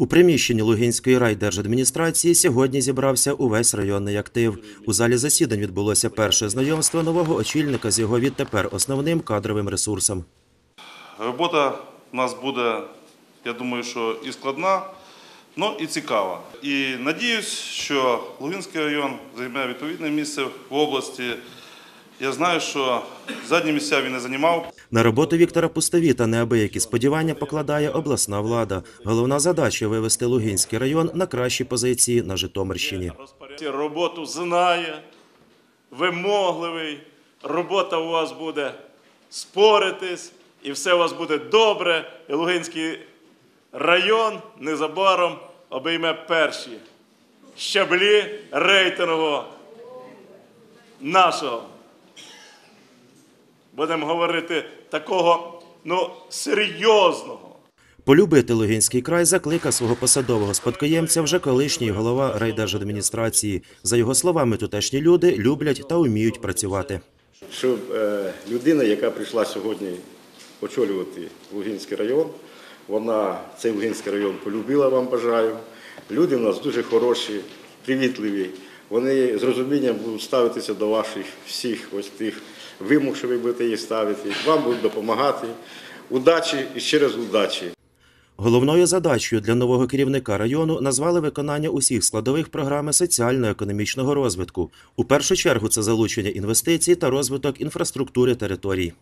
У приміщенні Лугинської райдержадміністрації сьогодні зібрався увесь районний актив. У залі засідань відбулося перше знайомство нового очільника з його відтепер основним кадровим ресурсом. Робота у нас буде, я думаю, що і складна, але і цікава. І надіюсь, що Лугинський район займе відповідне місце в області. Я знаю, що задні місця він не займав. На роботу Віктора Пустовіта неабиякі сподівання покладає обласна влада. Головна задача вивести Лугинський район на кращі позиції на Житомирщині. Роботу знає, вимогливий, робота у вас буде споритись, і все у вас буде добре. І Лугинський район незабаром обійме перші щаблі рейтингового нашого. Будемо говорити такого ну, серйозного. Полюбити Лугинський край закликав свого посадового спадкоємця вже колишній голова райдержадміністрації. За його словами, тутешні люди люблять та вміють працювати. щоб е, людина, яка прийшла сьогодні очолювати Лугинський район, вона цей Лугинський район полюбила, вам бажаю. Люди у нас дуже хороші, привітливі. Вони з розумінням будуть ставитися до ваших всіх ось тих вимог, що ви будете їх ставити. Вам будуть допомагати. Удачі і ще раз удачі. Головною задачею для нового керівника району назвали виконання усіх складових програми соціально-економічного розвитку. У першу чергу це залучення інвестицій та розвиток інфраструктури територій.